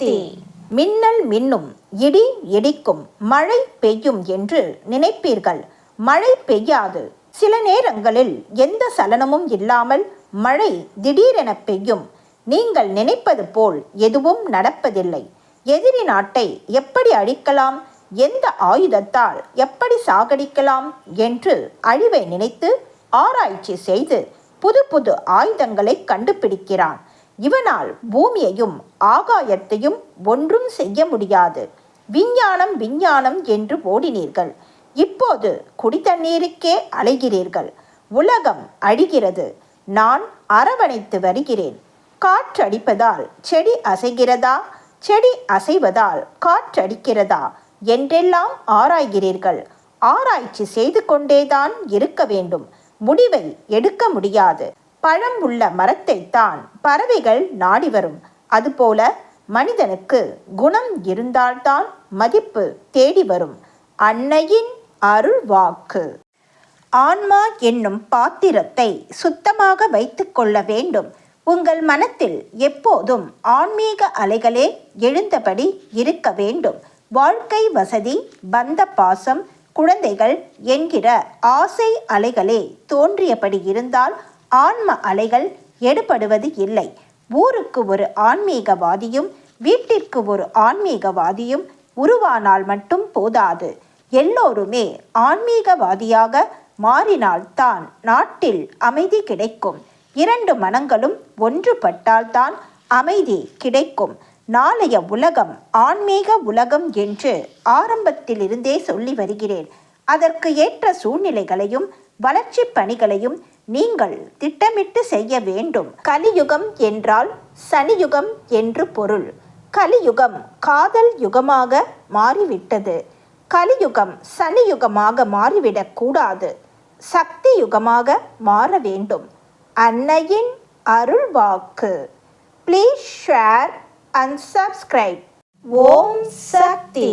சக்தி மின்னல் மின்னும் இடி இடிக்கும் மழை பெய்யும் என்று நினைப்பீர்கள். மழை பெய்யாது. சில நேரங்களில் எந்த சலனமும் இல்லாமல் மழை திடீரென பெய்யும். நீங்கள் நினைப்பது போல் எதுவும் நடப்பதில்லை. எதிரி நாட்டை எப்படி அழிக்கலாம்? எந்த ஆயுதத்தால் எப்படி சாகடிக்கலாம்? என்று அழிவை நினைத்து ஆராய்ச்சி செய்து புது புது ஆயுதங்களை கண்டுபிடிக்கிறான். இவனால் பூமியையும் ஆகாயத்தையும் ஒன்றும் செய்ய முடியாது. விஞ்ஞானம் விஞ்ஞானம் என்று ஓடினீர்கள். இப்போது குடித்தண்ணீருக்கே அலைகிறீர்கள். உலகம் அழிகிறது. நான் அரவணைத்து வருகிறேன். காற்றடிப்பதால் செடி அசைகிறதா? செடி அசைவதால் காற்றடிக்கிறதா? என்றெல்லாம் ஆராய்கிறீர்கள். ஆராய்ச்சி செய்து கொண்டேதான் இருக்க வேண்டும். முடிவை எடுக்க முடியாது. பழம் உள்ள மரத்தைத்தான் பறவைகள் நாடி வரும். அதுபோல மனிதனுக்கு குணம் இருந்தால்தான் மதிப்பு தேடி வரும். அன்னையின் அருள் வாக்கு ஆன்மா என்னும் பாத்திரத்தை சுத்தமாக வைத்துக்கொள்ள வேண்டும். உங்கள் மனத்தில் எப்போதும் ஆன்மீக அலைகளே எழுந்தபடி இருக்க வேண்டும். வாழ்க்கை வசதி பந்த பாசம் குழந்தைகள் என்கிற ஆசை அலைகளே தோன்றியபடி இருந்தால் ஆன்ம அலைகள் எடுபடுவது இல்லை. ஊருக்கு ஒரு ஆன்மீகவாதியும் வீட்டிற்கு ஒரு ஆன்மீகவாதியும் உருவானால் மட்டும் போதாது. எல்லோருமே ஆன்மீகவாதியாக மாறினால்தான் நாட்டில் அமைதி கிடைக்கும். இரண்டு மனங்களும் ஒன்றுபட்டால்தான் அமைதி கிடைக்கும். நாளைய உலகம் ஆன்மீக உலகம் என்று ஆரம்பத்திலிருந்தே சொல்லி வருகிறேன். அதற்கு ஏற்ற சூழ்நிலைகளையும் வளர்ச்சி பணிகளையும் நீங்கள் திட்டமிட்டு செய்ய வேண்டும். கலியுகம் என்றால் சனியுகம் என்று பொருள். கலியுகம் காதல் யுகமாக மாறிவிட்டது. கலியுகம் சனியுகமாக மாறிவிடக் கூடாது. சக்தி யுகமாக மாற வேண்டும். அன்னையின் அருள் வாக்கு please share and subscribe Om Sakthi.